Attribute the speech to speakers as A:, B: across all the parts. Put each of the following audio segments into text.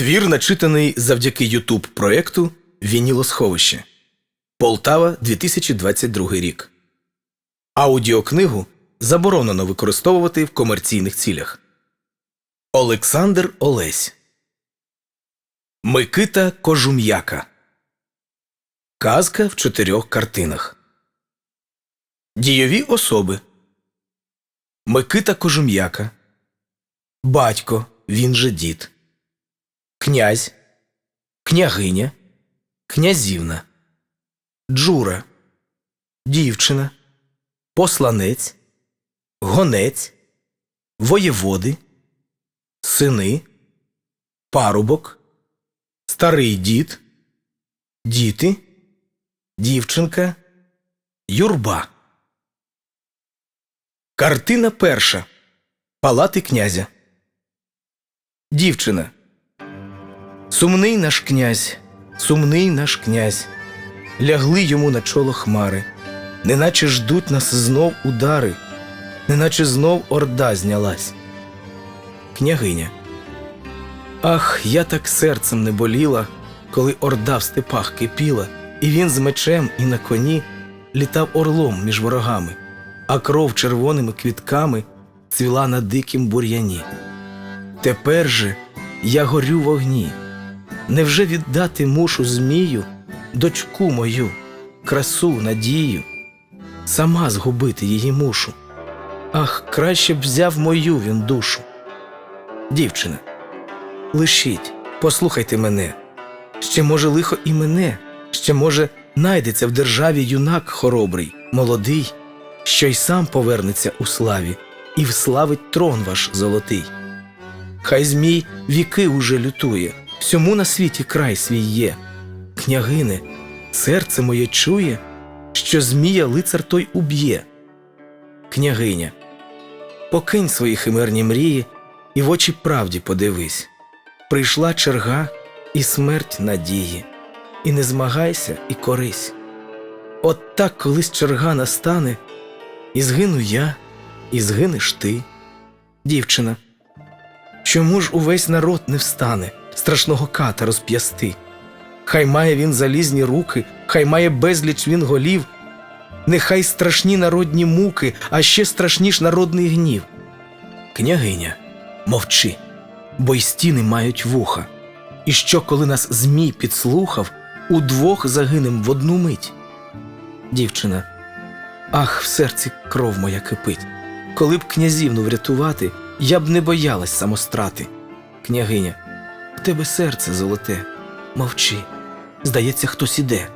A: Твір начитаний завдяки Ютуб проєкту Вінілосховище. Полтава 2022 рік. Аудіокнигу заборонено використовувати в комерційних цілях. Олександр Олесь. Микита Кожум'яка. Казка в чотирьох картинах. Дійові особи. Микита Кожум'яка. Батько. Він же дід. Князь. Княгиня. Князівна. Джура. Дівчина. Посланець. Гонець. Воєводи. Сини. Парубок. Старий дід. Діти. Дівчинка. Юрба. Картина перша. Палати князя. Дівчина. Сумний наш князь, сумний наш князь. Лягли йому на чоло хмари, неначе ждуть нас знов удари, неначе знов орда знялась. Княгиня. Ах, я так серцем не боліла, коли орда в степах кипіла, і він з мечем і на коні літав орлом між ворогами, а кров червоними квітками цвіла на дикім бур'яні. Тепер же я горю в огні. Невже віддати мушу змію, дочку мою, красу, надію, сама згубити її мушу. Ах, краще б взяв мою він душу. Дівчина, лишіть, послухайте мене. Ще, може, лихо і мене, ще, може, найдеться в державі юнак хоробрий, молодий, що й сам повернеться у славі і вславить трон ваш золотий. Хай змій віки уже лютує, всьому на світі край свій є. Княгине, серце моє чує, що змія лицар той уб'є. Княгиня, покинь свої химерні мрії і в очі правді подивись. Прийшла черга і смерть надії, і не змагайся, і корись. От так колись черга настане, і згину я, і згинеш ти, дівчина. Чому ж увесь народ не встане страшного ката розп'ясти? Хай має він залізні руки, хай має безліч він голів, нехай страшні народні муки, а ще страшніш народний гнів. Княгиня, мовчи, бо й стіни мають вуха. І що, коли нас Змій підслухав, удвох загинем в одну мить. Дівчина, ах, в серці кров моя кипить. Коли б князівну врятувати, я б не боялась самострати. Княгиня, тебе серце золоте, мовчи. Здається, хтось іде.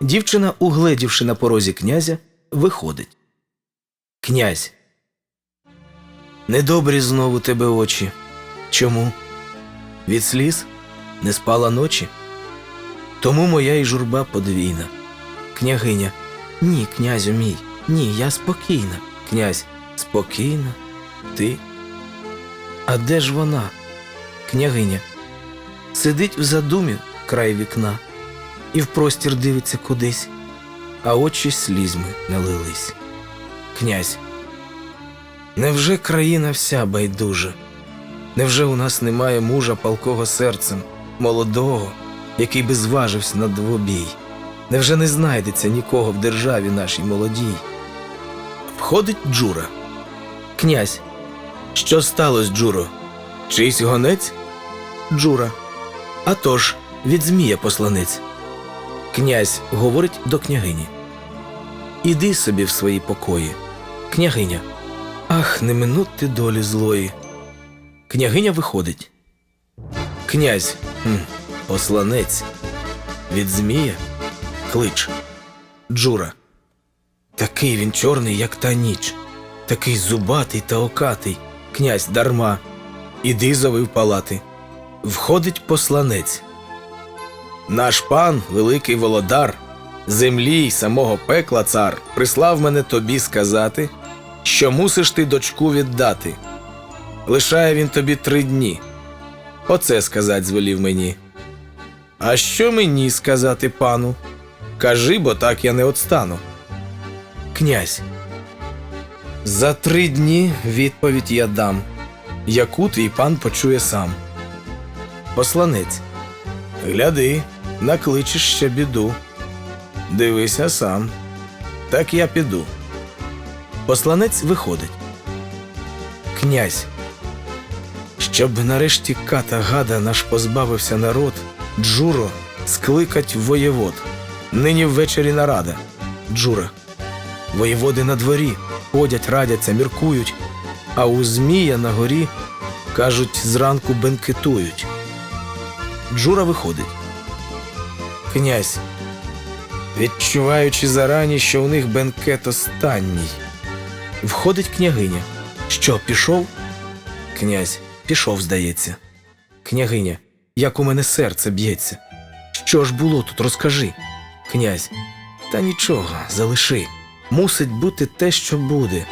A: Дівчина, угледівши на порозі князя, виходить. Князь. Недобрі знову тебе очі. Чому? Від сліз не спала ночі? Тому моя і журба подвійна. Княгиня. Ні, князю мій, ні, я спокійна. Князь спокійна. Ти? А де ж вона? Княгиня. Сидить в задумі край вікна і в простір дивиться кудись, а очі слізьми налились. Князь. Невже країна вся байдужа? Невже у нас немає мужа палкого серцем, молодого, який би зважився на двобій? Невже не знайдеться нікого в державі нашій молодій? Входить Джура. Князь. Що сталося, Джуро? Чийсь гонець? Джура. «А тож, від Змія посланець. Князь говорить до княгині. Іди собі в свої покої. Княгиня. Ах, не минути долі злої. Княгиня виходить. Князь. Хм, посланець. Від Змія. Клич. Джура. Такий він чорний, як та ніч. Такий зубатий та окатий. Князь дарма. Іди зови в палати. Входить посланець. Наш пан, великий володар, землі й самого пекла цар, прислав мене тобі сказати, що мусиш ти дочку віддати. Лишає він тобі три дні. Оце сказать звелів мені. А що мені сказати пану? Кажи, бо так я не отстану. Князь. За три дні відповідь я дам, яку твій пан почує сам. Посланець. Гляди, накличеш ще біду. Дивися сам. Так я піду. Посланець виходить. Князь. Щоб нарешті ката гада наш позбавився народ, Джуро скликать воєвод. Нині ввечері нарада. Джура. Воєводи на дворі ходять, радяться, міркують, а у Змія на горі кажуть, зранку бенкетують. Джура виходить. Князь, відчуваючи зарані, що у них бенкет останній. Входить княгиня. Що, пішов? Князь, пішов, здається. Княгиня, як у мене серце б'ється. Що ж було тут, розкажи. Князь, та нічого, залиши. Мусить бути те, що буде.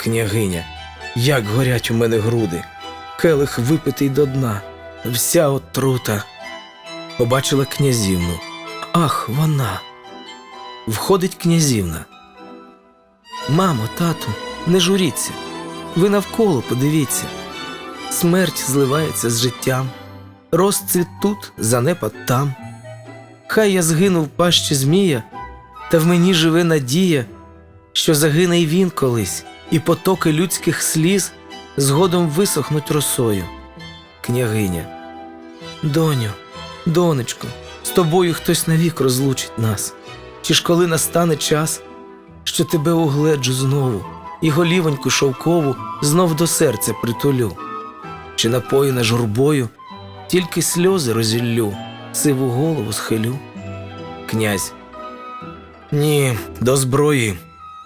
A: Княгиня, як горять у мене груди, келих випитий до дна, вся отрута. Побачила князівну. Ах, вона. Входить князівна. Мамо, тату, не журіться. Ви навколо подивіться. Смерть зливається з життям, розцвіт тут, занепад там. Хай я згину в пащі Змія, та в мені живе надія, що загине й він колись, і потоки людських сліз згодом висохнуть росою. Княгиня, доню, донечко, з тобою хтось навік розлучить нас. Чи ж коли настане час, що тебе угледжу знову, і голівоньку шовкову знов до серця притулю, чи напоїна журбою, тільки сльози розіллю, сиву голову схилю. Князь. Ні, до зброї,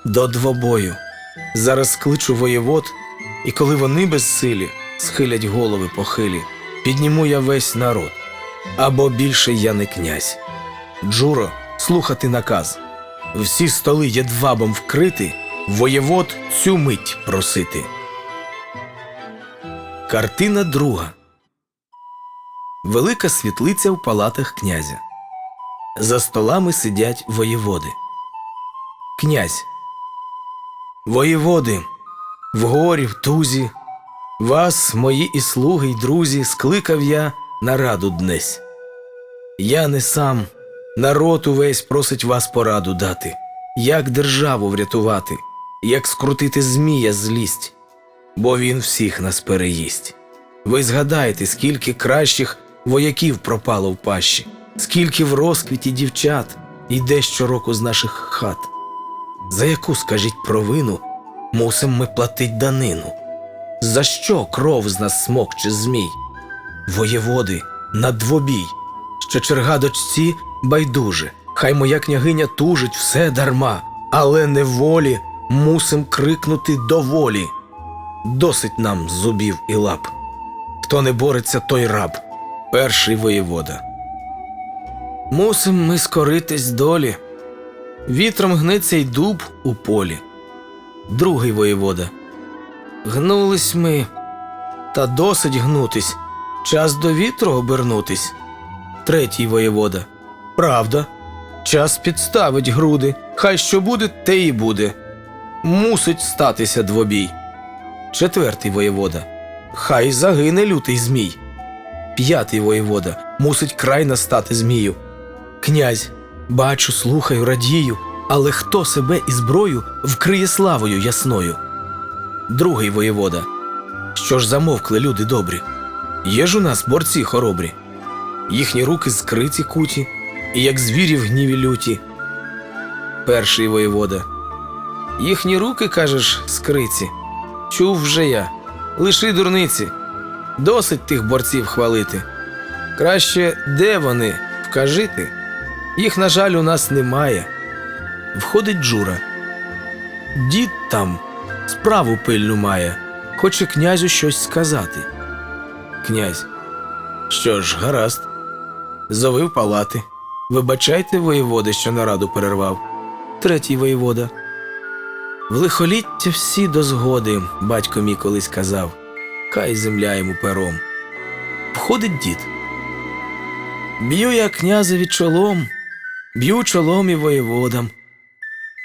A: до двобою. Зараз кличу воєвод, і коли вони безсилі схилять голови похилі, підніму я весь народ. Або більше я не князь. Джуро, слухати наказ. Всі столи єдвабом вкрити, воєвод цю мить просити. Картина друга. Велика світлиця в палатах князя. За столами сидять воєводи. Князь. Воєводи, в горі, в тузі. Вас, мої і слуги, й друзі, скликав я на раду днесь. Я не сам, народ увесь просить вас пораду дати, як державу врятувати, як скрутити змія злість, бо він всіх нас переїсть. Ви згадайте, скільки кращих вояків пропало в пащі, скільки в розквіті дівчат йде щороку з наших хат. За яку, скажіть провину, мусим ми платить данину? За що кров з нас смокче змій? Воєводи на двобій, що черга дочці байдуже, хай моя княгиня тужить все дарма, але неволі мусим крикнути доволі. Досить нам зубів і лап. Хто не бореться, той раб, перший воєвода. Мусим ми скоритись долі. Вітром гнеться й дуб у полі. Другий воєвода. Гнулись ми, та досить гнутись, час до вітру обернутись. Третій воєвода. Правда, час підставить груди, хай що буде, те і буде. Мусить статися двобій. Четвертий воєвода. Хай загине лютий змій. П'ятий воєвода. Мусить край настати змію. Князь, бачу, слухаю, радію, але хто себе і зброю вкриє славою ясною? Другий воєвода. Що ж замовкли люди добрі? Є ж у нас борці хоробрі, їхні руки скриті куті, і як звірі в гніві люті. Перший воєвода. Їхні руки, кажеш, скриті. Чув вже я. Лиши дурниці. Досить тих борців хвалити. Краще де вони, вкажи ти. Їх, на жаль, у нас немає. Входить Джура. Дід там справу пильну має, хоче князю щось сказати. Князь. Що ж, гаразд. Зови в палати. Вибачайте, воєводи, що нараду перервав. Третій воєвода. В лихоліття всі до згоди, батько мій колись казав, хай земля йому пером. Входить дід. Б'ю я князеві чолом, б'ю чолом і воєводам.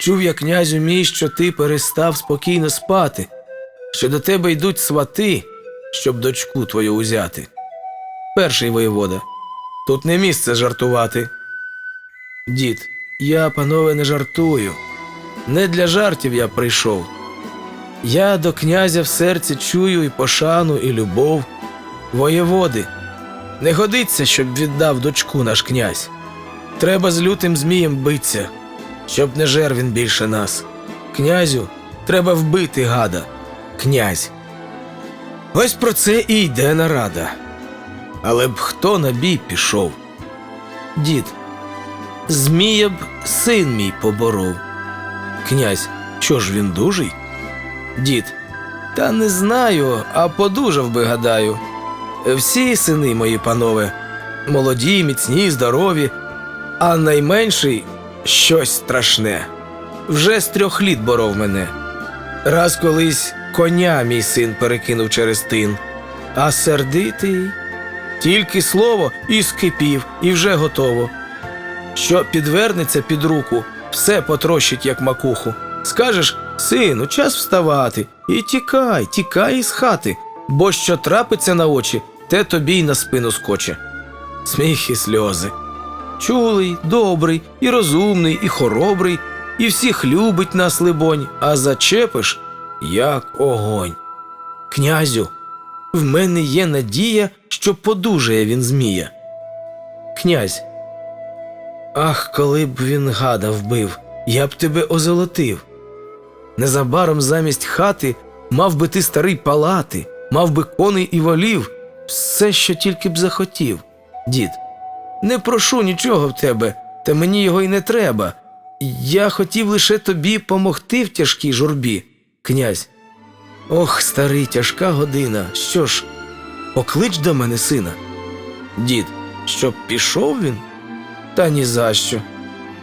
A: Чув я, князю мій, що ти перестав спокійно спати, що до тебе йдуть свати, щоб дочку твою узяти. Перший воєвода. Тут не місце жартувати. Дід, я, панове, не жартую. Не для жартів я прийшов. Я до князя в серці чую і пошану, і любов. Воєводи. Не годиться, щоб віддав дочку наш князь. Треба з лютим змієм биться, щоб не жер він більше нас. Князю треба вбити гада. Князь. Ось про це і йде нарада. Але б хто на бій пішов? Дід, Змія б син мій поборов. Князь, що ж він дужий? Дід, та не знаю, а подужав би, гадаю. Всі сини мої, панове, молоді, міцні, здорові, а найменший щось страшне. Вже з трьох літ боров мене. Раз колись коня мій син перекинув через тин, а сердитий тільки слово і скипів, і вже готово. Що підвернеться під руку, все потрощить, як макуху. Скажеш, сину, час вставати, і тікай, тікай із хати, бо що трапиться на очі, те тобі й на спину скоче. Сміх і сльози. Чулий, добрий, і розумний, і хоробрий, і всіх любить нас, либонь, а зачепиш, як огонь. Князю, в мене є надія, що подужає він змія. Князь. Ах, коли б він гада вбив, я б тебе озолотив. Незабаром замість хати мав би ти старий палати, мав би коней і волів, все, що тільки б захотів. Дід, не прошу нічого в тебе, та мені його й не треба. Я хотів лише тобі помогти в тяжкій журбі, князь. Ох, старий, тяжка година. Що ж, поклич до мене сина. Дід, щоб пішов він? Та ні за що.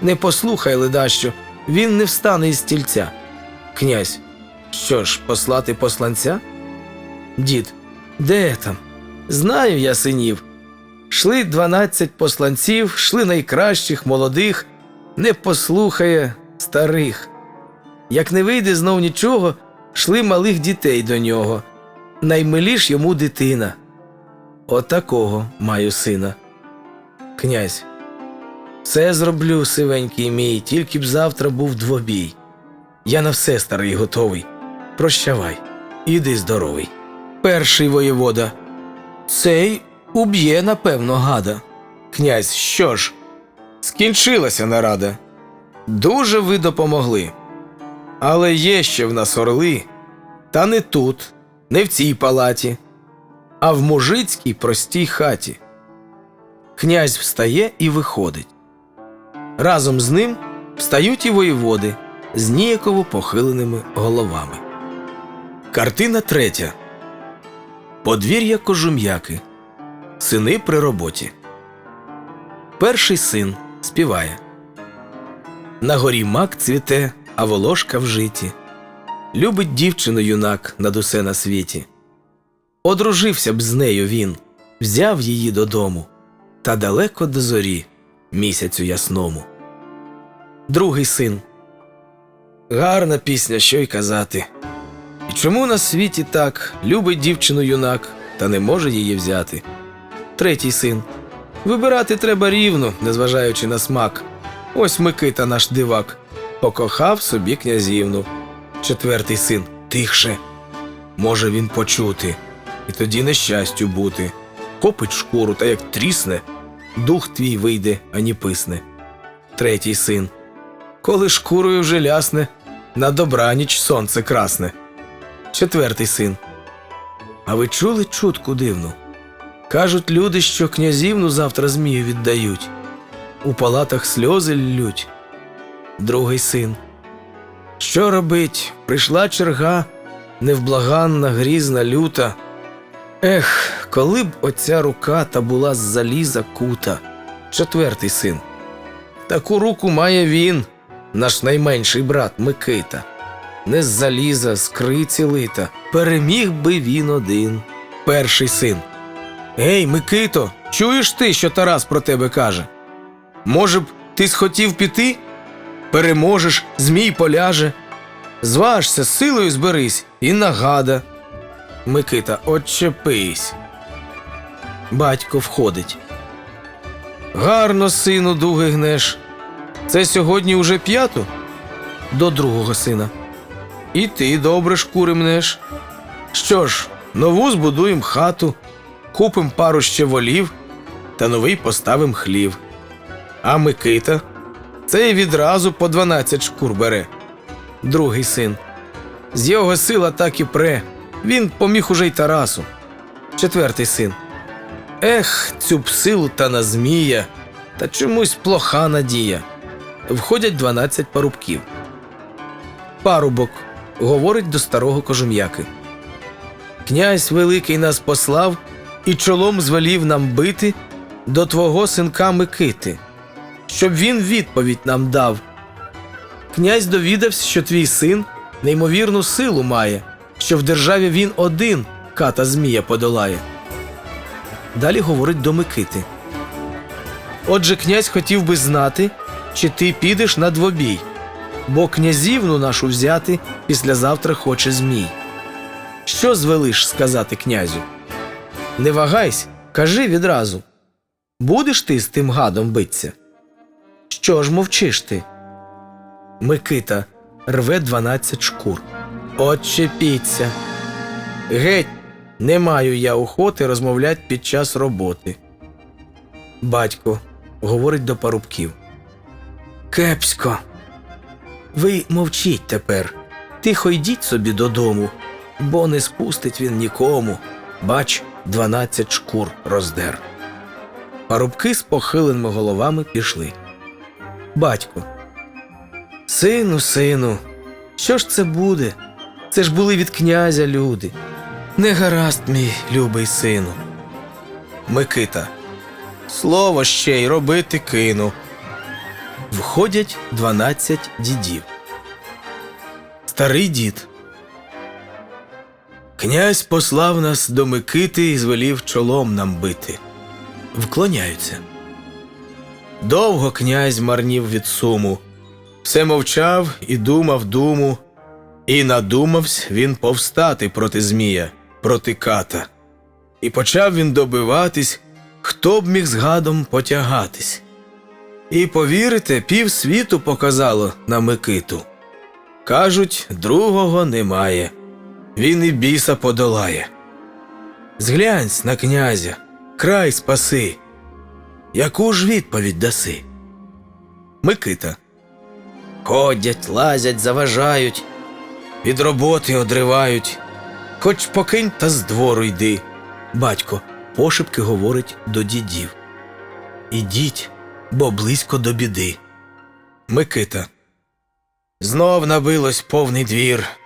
A: Не послухай, ледащо, він не встане із стільця. Князь, що ж, послати посланця? Дід, де там? Знаю я синів. Шли дванадцять посланців, шли найкращих, молодих, не послухає старих. Як не вийде знов нічого, шли малих дітей до нього. Наймиліш йому дитина. Отакого маю сина. Князь, все зроблю, сивенький мій, тільки б завтра був двобій. Я на все старий готовий. Прощавай, іди здоровий. Перший воєвода. Цей уб'є, напевно, гада. Князь, що ж? Скінчилася нарада. Дуже ви допомогли. Але є ще в нас орли, та не тут, не в цій палаті, а в мужицькій простій хаті. Князь встає і виходить. Разом з ним встають і воєводи з ніяково похиленими головами. Картина третя. Подвір'я кожум'яки. Сини при роботі. Перший син співає. На горі мак цвіте, а волошка в житі. Любить дівчину юнак над усе на світі. Одружився б з нею він, взяв її додому, та далеко до зорі, місяцю ясному. Другий син. Гарна пісня, що й казати. І чому на світі так любить дівчину юнак, та не може її взяти? Третій син. Вибирати треба рівно, незважаючи на смак. Ось Микита наш дивак. Покохав собі князівну. Четвертий син. Тихше. Може він почути, і тоді нещастю бути. Копить шкуру, та як трісне, дух твій вийде, ані писне. Третій син. Коли шкурою вже лясне, на добраніч сонце красне. Четвертий син. А ви чули чутку дивну? Кажуть люди, що князівну завтра змію віддають. У палатах сльози ллють. Другий син. Що робить? Прийшла черга, невблаганна, грізна, люта. Ех, коли б оця рука та була з заліза кута. Четвертий син. Таку руку має він, наш найменший брат Микита. Не з заліза, з криці лита. Переміг би він один. Перший син. Гей, Микито, чуєш ти, що Тарас про тебе каже? Може б, ти схотів піти? Переможеш, змій поляже. Зважся, силою зберись і нагада. Микита, очепись. Батько входить. Гарно, сину, дуги гнеш. Це сьогодні уже п'яту? До другого сина. І ти добре шкури мнеш. Що ж, нову збудуєм хату, купим пару ще волів та новий поставим хлів. А Микита цей відразу по 12 шкур бере. Другий син. З його сила так і пре. Він поміг уже й Тарасу. Четвертий син. Ех, цю б силу та на змія, та чомусь плоха надія. Входять 12 парубків. Парубок говорить до старого кожум'яки. Князь великий нас послав і чолом звелів нам бити до твого синка Микити, щоб він відповідь нам дав. Князь довідався, що твій син неймовірну силу має, що в державі він один ката Змія подолає. Далі говорить до Микити. Отже, князь хотів би знати, чи ти підеш на двобій, бо князівну нашу взяти післязавтра хоче Змій. Що звелиш сказати князю? Не вагайсь, кажи відразу. Будеш ти з тим гадом биться? Що ж мовчиш ти? Микита рве дванадцять шкур. Отчепіться. Геть, не маю я охоти розмовлять під час роботи. Батько говорить до парубків. Кепсько. Ви мовчіть тепер. Тихо йдіть собі додому, бо не спустить він нікому. Бач, дванадцять шкур роздер. Парубки з похиленими головами пішли. Батько. Сину, сину, що ж це буде? Це ж були від князя люди. Не гаразд, мій любий сину. Микита. Слово ще й робити кину. Входять дванадцять дідів. Старий дід. Князь послав нас до Микити і звелів чолом нам бити. Вклоняються. Довго князь марнів від суму. Все мовчав і думав думу, і надумавсь він повстати проти Змія, проти ката. І почав він добиватись, хто б міг з гадом потягатись. І повірите, пів світу показало на Микиту. Кажуть, другого немає, він і біса подолає. Зглянься на князя, край спаси. Яку ж відповідь даси? Микита. Ходять, лазять, заважають, від роботи одривають. Хоч покинь та з двору йди. Батько пошепки говорить до дідів. Ідіть, бо близько до біди. Микита. Знов набилось повний двір.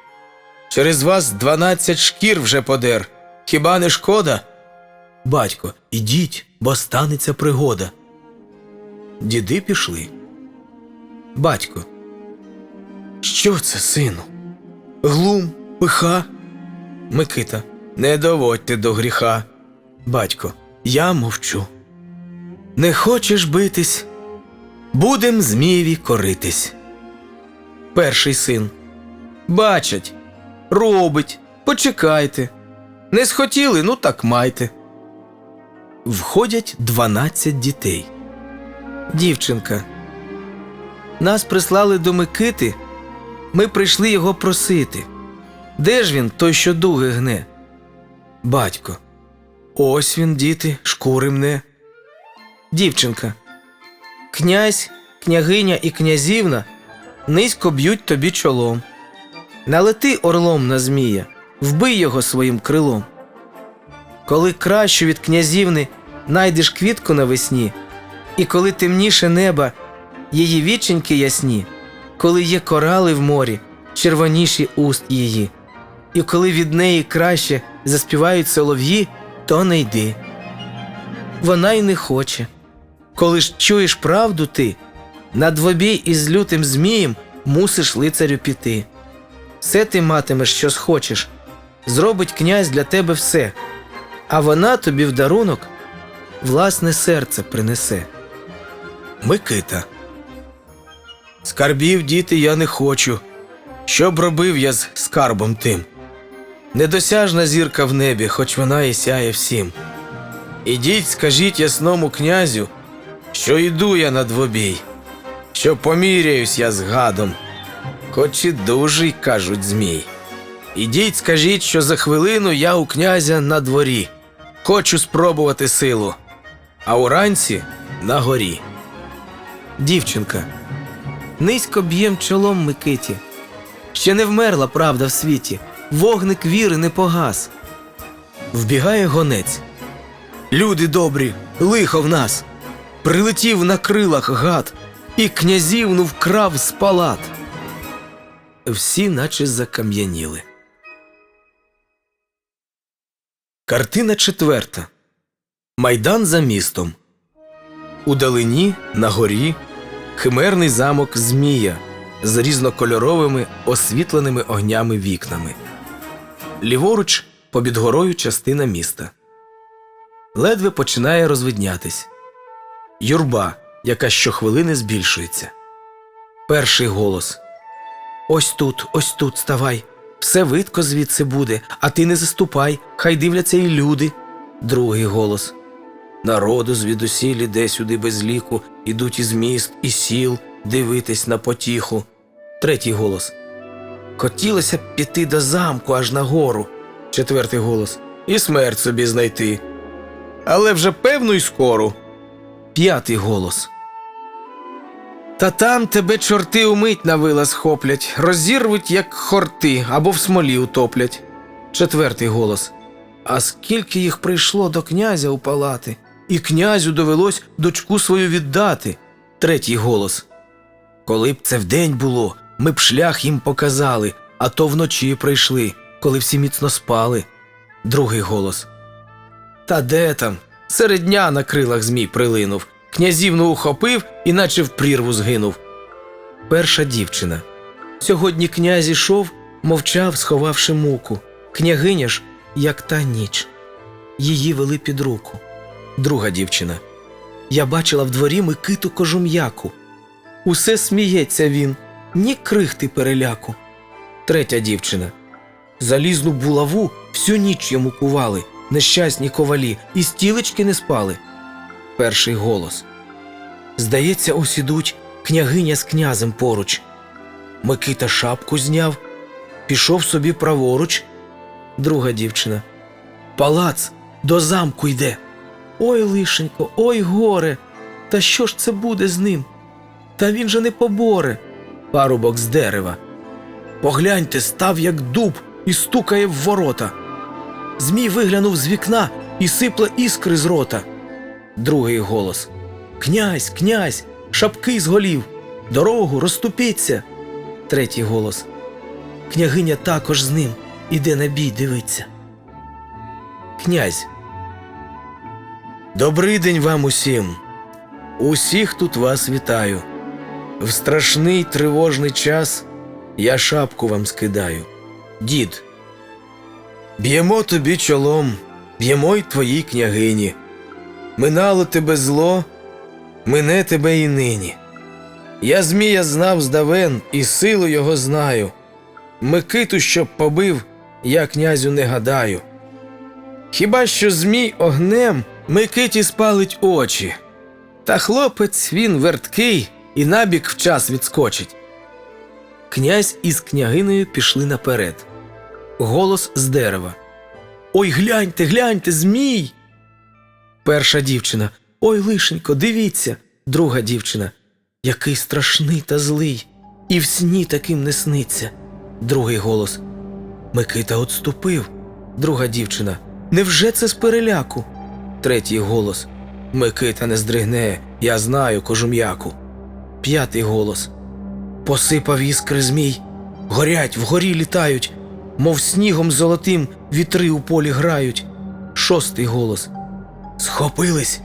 A: Через вас дванадцять шкір вже подер. Хіба не шкода? Батько, ідіть, бо станеться пригода. Діди пішли. Батько. Що це, сину? Глум, пиха? Микита. Не доводьте до гріха. Батько. Я мовчу. Не хочеш битись? Будем змієві коритись. Перший син. Бачать, робить, почекайте. Не схотіли, ну так майте. Входять дванадцять дітей. Дівчинка. Нас прислали до Микити. Ми прийшли його просити. Де ж він, той, що дуги гне? Батько. Ось він, діти, шкури мне. Дівчинка. Князь, княгиня і князівна низько б'ють тобі чолом. Налети орлом на змія, вбий його своїм крилом. Коли кращу від князівни найдеш квітку навесні, і коли темніше неба її віченьки ясні, коли є корали в морі, червоніші уст її, і коли від неї краще заспівають солов'ї, то не йди. Вона й не хоче. Коли ж чуєш правду ти, на двобій із лютим змієм мусиш лицарю піти. Все ти матимеш, що схочеш, зробить князь для тебе все, а вона тобі в дарунок власне серце принесе. Микита. Скарбів, діти, я не хочу. Що б робив я з скарбом тим? Недосяжна зірка в небі, хоч вона і сяє всім. Ідіть, скажіть ясному князю, що йду я на двобій, що поміряюсь я з гадом, хоч і дужий, кажуть змій. Ідіть, скажіть, що за хвилину я у князя на дворі, хочу спробувати силу, а уранці на горі. Дівчинка, низько б'єм чолом Микиті. Ще не вмерла правда в світі, вогник віри не погас. Вбігає гонець. Люди добрі, лихо в нас. Прилетів на крилах гад, і князівну вкрав з палат. Всі наче закам'яніли. Картина четверта. Майдан за містом. Удалині на горі химерний замок Змія з різнокольоровими освітленими огнями вікнами. Ліворуч побід горою частина міста. Ледве починає розвиднятись. Юрба, яка щохвилини збільшується. Перший голос. Ось тут, ось тут ставай. Все видко звідси буде, а ти не заступай, хай дивляться і люди. Другий голос. Народу звідусіль іде сюди без ліку, ідуть із міст і сіл дивитись на потіху. Третій голос. Хотілося б піти до замку аж на гору. Четвертий голос. І смерть собі знайти. Але вже певно й скоро. П'ятий голос. Та там тебе чорти умить на вила схоплять, розірвуть, як хорти, або в смолі утоплять. Четвертий голос. А скільки їх прийшло до князя у палати, і князю довелось дочку свою віддати. Третій голос. Коли б це вдень було, ми б шлях їм показали, а то вночі прийшли, коли всі міцно спали. Другий голос. Та де там? Серед дня на крилах змій прилинув, князівну ухопив, і наче в прірву згинув. Перша дівчина. Сьогодні князь ішов, мовчав, сховавши муку. Княгиня ж, як та ніч. Її вели під руку. Друга дівчина. Я бачила в дворі Микиту кожум'яку. Усе сміється він, ні крихти переляку. Третя дівчина. Залізну булаву всю ніч йому кували, нещасні ковалі, і стілечки не спали. Перший голос. Здається, ось ідуть княгиня з князем поруч. Микита шапку зняв, пішов собі праворуч. Друга дівчина. Палац до замку йде. Ой, лишенько, ой горе. Та що ж це буде з ним? Та він же не поборе. Парубок з дерева. Погляньте, став як дуб і стукає в ворота. Змій виглянув з вікна і сипле іскри з рота. Другий голос. Князь, князь, шапки з голів, дорогу розступіться. Третій голос. Княгиня також з ним іде на бій дивиться. Князь. Добрий день вам усім. Усіх тут вас вітаю. В страшний тривожний час я шапку вам скидаю. Дід. Б'ємо тобі чолом, б'ємо й твоїй княгині. Минало тебе зло, мине тебе і нині. Я Змія знав здавен, і силу його знаю. Микиту, щоб побив, я князю не гадаю. Хіба що Змій огнем Микиті спалить очі, та хлопець він верткий і набік вчас відскочить. Князь із княгинею пішли наперед. Голос з дерева. Ой, гляньте, гляньте, Змій. Перша дівчина. Ой, лишенько, дивіться. Друга дівчина. Який страшний та злий, і в сні таким не сниться. Другий голос. Микита отступив. Друга дівчина. Невже це з переляку? Третій голос. Микита не здригне, я знаю кожум'яку. П'ятий голос. Посипав іскри змій. Горять, вгорі літають, мов снігом золотим вітри у полі грають. Шостий голос. Схопились.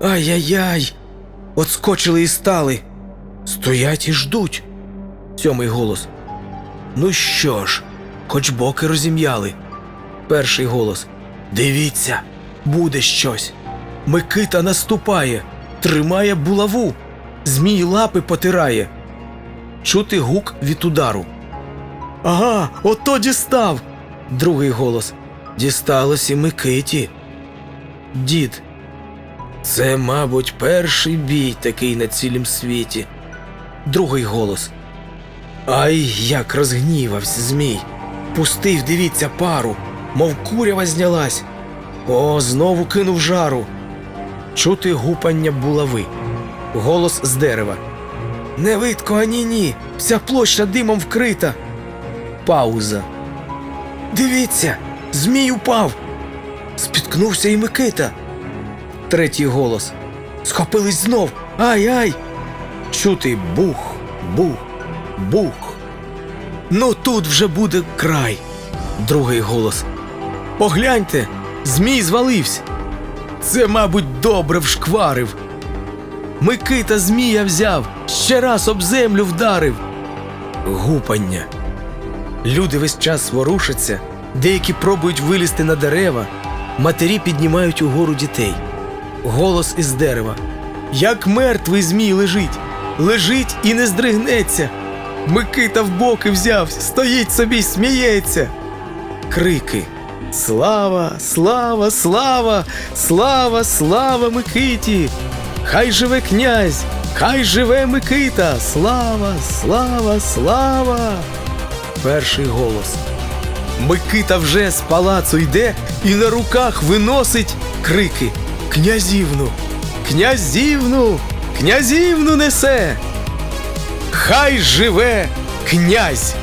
A: Ай-яй-яй. Отскочили і стали. Стоять і ждуть. Сьомий голос. Ну що ж, хоч боки розім'яли. Перший голос. Дивіться, буде щось. Микита наступає, тримає булаву, змій лапи потирає. Чути гук від удару. Ага, ото дістав. Другий голос. Дісталось і Микиті. Дід, Це, мабуть, перший бій такий на цілім світі. Другий голос. Ай, як розгнівався Змій. Пустив, дивіться, пару, мов курява знялась. О, знову кинув жару. Чути гупання булави. Голос з дерева. Не видко ані ні. Вся площа димом вкрита. Пауза. Дивіться, Змій упав. Спіткнувся і Микита. Третій голос. Схопились знов. Ай ай. Чути бух, бух, бух. Ну тут вже буде край. Другий голос. Погляньте, Змій звалився. Це, мабуть, добре вшкварив. Микита Змія взяв, ще раз об землю вдарив. Гупання. Люди весь час ворушаться, деякі пробують вилізти на дерева, матері піднімають угору дітей. Голос із дерева. Як мертвий змій лежить, лежить і не здригнеться. Микита в боки взяв, стоїть собі сміється. Крики. Слава, слава, слава, слава, слава Микиті! Хай живе князь, хай живе Микита! Слава, слава, слава! Перший голос. Микита вже з палацу йде і на руках виносить крики. Князівну! Князівну! Князівну несе! Хай живе князь!